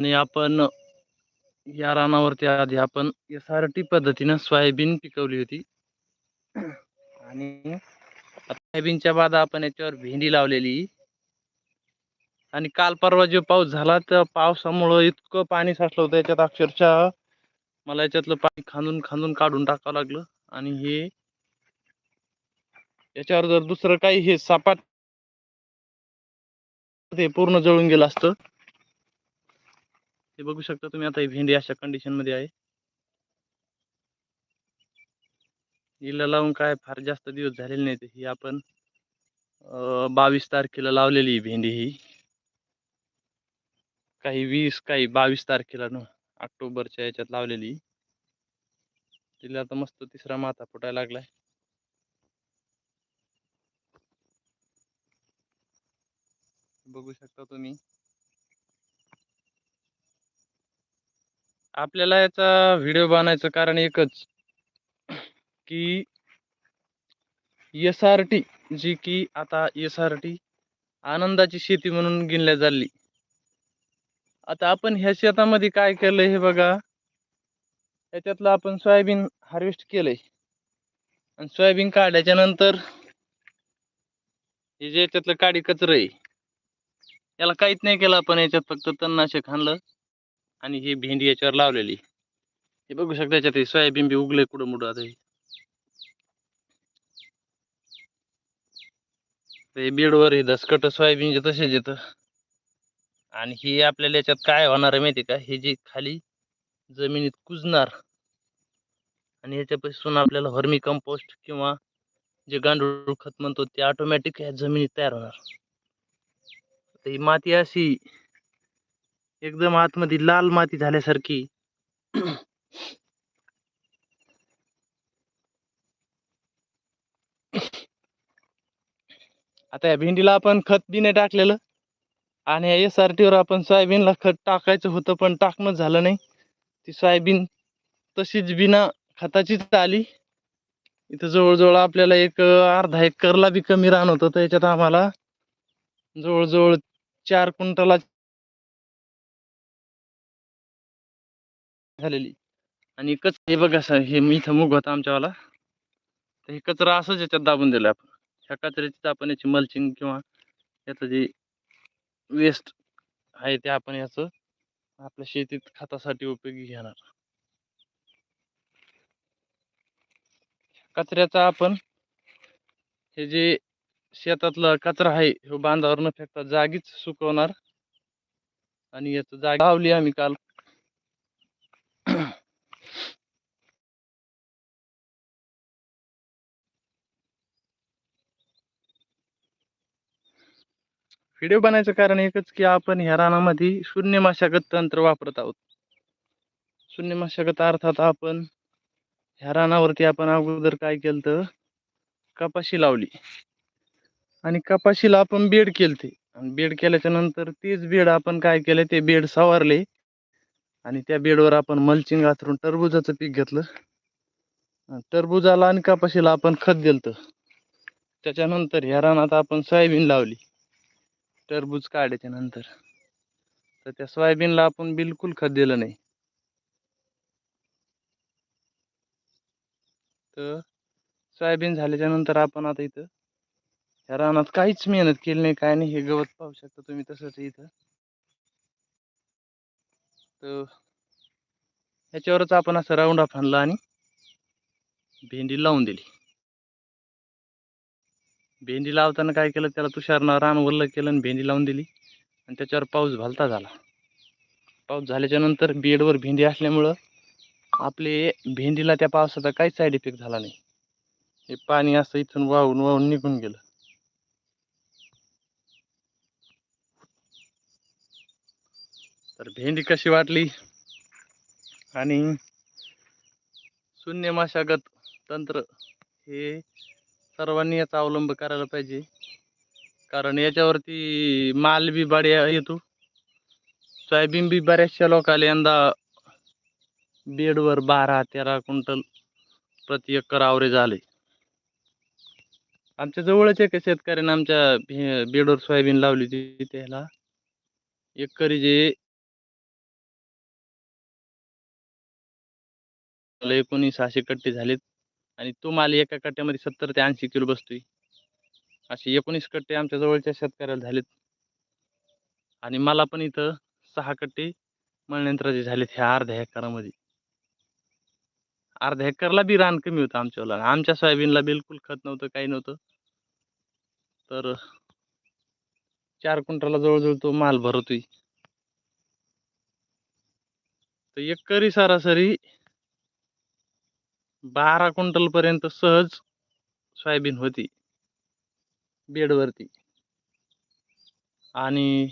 आणि आपण या रानावरती आधी आपण एस आर टी पद्धतीनं सोयाबीन पिकवली होती. आणि सोयाबीनच्या बाद आपण याच्यावर भेंडी लावलेली. आणि काल परवा जो पाऊस झाला त्या पावसामुळं इतकं पाणी साचलं होतं. याच्यात अक्षरशः मला याच्यातलं पाणी खांदून खांदून काढून टाकावं लागलं. आणि हे याच्यावर जर दुसरं काही हे सपाट ते पूर्ण जळून गेलं असतं. हे बघू शकता तुम्ही आता ही भेंडी अशा कंडिशनमध्ये आहे. हिला लावून काय फार जास्त दिवस झालेले नाहीत ही आपण बावीस तारखेला लावलेली ही भेंडी ही. काही वीस काही बावीस तारखेला न ऑक्टोबरच्या याच्यात लावलेली तिला आता मस्त तिसरा माथा फुटायला लागलाय. बघू शकता तुम्ही. आपल्याला याचा व्हिडिओ बनवायचं कारण एकच की एस आर टी जी की आता एस आर टी आनंदाची शेती म्हणून गिनल्या चालली आता आपण ह्या शेतामध्ये काय केलंय हे बघा. याच्यातलं आपण सोयाबीन हार्वेस्ट केलंय. आणि सोयाबीन काढल्याच्या नंतर हे जे याच्यातलं काडी कचरं आहे याला काहीच नाही केलं आपण याच्यात फक्त तणनाशक आणलं. आणि ही भेंडी याच्यावर लावलेली. हे बघू शकता याच्यात हे सोयाबीन बी उगले कुठं मुठं आता हे. बेडवर हे दसकट सोयाबीनचे तसेच येतं. आणि ही आपल्याला याच्यात काय होणार आहे माहिती का? हे जी खाली जमिनीत कुजणार आणि याच्यापासून आपल्याला हर्मी कंपोस्ट किंवा जे गांडूळ खत म्हणतो ते ऑटोमॅटिक ह्या जमिनीत तयार होणार. ही माती अशी एकदम आतमध्ये लाल माती झाल्यासारखी. आता या भेंडीला आपण खत बी नाही टाकलेलं. आणि या एस आर टीवर आपण सोयाबीनला खत टाकायचं होतं पण टाकणं झालं नाही. ती सोयाबीन तशीच बिना खताचीच आली. इथं जवळजवळ आपल्याला एक अर्धा एकरला बी कमी रान होतं त्याच्यात आम्हाला जवळजवळ चार क्विंटला झालेली. आणि कच हे बघा सर हे मी इथं मुग होता आमच्यावाला. तर हे कचरा असंच याच्यात दाबून दिलं आपण. ह्या कचऱ्याची आपण याची मल्चिंग किंवा याचं जे वेस्ट आहे ते आपण याचं आपल्या शेतीत खतासाठी उपयोगी घेणार. कचऱ्याचा आपण हे जे शेतातला कचरा आहे हे बांधावर न फेकता जागीच सुकवणार. आणि याचं जागी लावली आम्ही काल. व्हिडिओ बनायचं कारण एकच की आपण ह्या रानामध्ये शून्य मशागत तंत्र वापरत आहोत. शून्य मशागत अर्थात आपण ह्या रानावरती आपण अगोदर काय केलं तर कपाशी लावली. आणि कपाशीला आपण बेड केलते. आणि बेड केल्याच्यानंतर तेच बेड आपण काय केलं? ते बेड सवारले. आणि त्या बेडवर आपण मल्चिंग आथरून टरबुजाचं पीक घेतलं. टरबुजाला आणि कपाशीला आपण खत दिलं त्याच्यानंतर ह्या रानात आपण सोयाबीन लावली. टरबूज काढायच्या नंतर. तर त्या सोयाबीनला आपण बिलकुल खत दिलं नाही. तर सोयाबीन झाल्याच्यानंतर आपण आता इथं ह्या रानात काहीच मेहनत केली नाही काय नाही हे गवत पाहू शकता तुम्ही तसंच इथं. तर ह्याच्यावरच आपण असं राऊंड ऑफ आणला आणि भेंडी लावून दिली. भेंडी लावताना काय केलं त्याला तुषारनं रान वल्ल केलं आणि भेंडी लावून दिली. आणि त्याच्यावर पाऊस भलता झाला. पाऊस झाल्याच्यानंतर बेडवर भेंडी असल्यामुळं आपले भेंडीला त्या पावसाचा काहीच साईड इफेक्ट झाला नाही. हे पाणी असं इथून वाहून वाहून निघून गेलं. तर भेंडी कशी वाटली? आणि शून्य मशागत तंत्र हे सर्वांनी याचा अवलंब करायला पाहिजे. कारण याच्यावरती माल बी बड्या येतो. सोयाबीन बी बऱ्याचशा लोकाला यंदा बेडवर बारा तेरा क्विंटल प्रति एकर आवरे झाले आमच्या जवळच एका शेतकऱ्याने आमच्या बेडवर सोयाबीन लावली होती. त्याला एकरी जे मला एकोणीस सहाशे कट्टे झालेत. आणि तो माल एका कट्ट्यामध्ये सत्तर ते ऐंशी किलो बसतोय. असे एकोणीस कट्टे आमच्या जवळच्या शेतकऱ्याला झालेत. आणि मला पण इथं सहा कट्टे मळण्यंत्राचे झालेत ह्या अर्ध्या एकरामध्ये. अर्ध्या एकरला बी रान कमी होतं आमच्याला आमच्या सोयाबीनला बिलकुल खत नव्हतं काही नव्हतं. तर चार क्विंटलला जवळजवळ तो माल भरतोय. तर एकरी सरासरी बारा क्विंटल पर्यंत सहज सोयाबीन होती. बेडवरती. आणि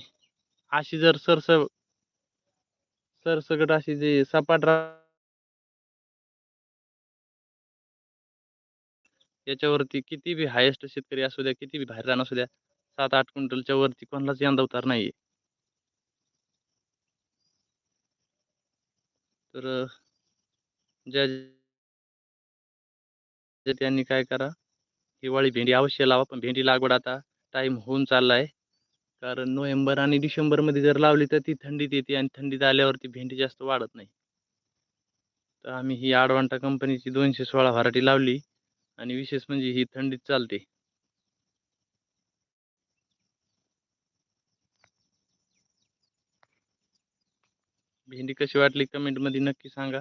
अशी जर सरस सरसकट अशी जी सपाट याच्यावरती किती बी हायेस्ट शेतकरी असू द्या किती बी बाहेर जाण असू द्या सात आठ क्विंटलच्या वरती कोणालाच यंदा उतार नाहीये. तर ज्या जे त्यांनी काय करा? हिवाळी भेंडी अवश्य लावा पण भेंडी लागवड आता टाईम होऊन चालला आहे कारण नोव्हेंबर आणि डिसेंबरमध्ये जर लावली तर ती थंडीत येते आणि थंडीत आल्यावरती भेंडी जास्त वाढत नाही. तर आम्ही ही आडवांटा कंपनीची दोनशे सोळा व्हरायटी लावली आणि विशेष म्हणजे ही थंडीत चालते. भेंडी कशी वाटली कमेंटमध्ये नक्की सांगा.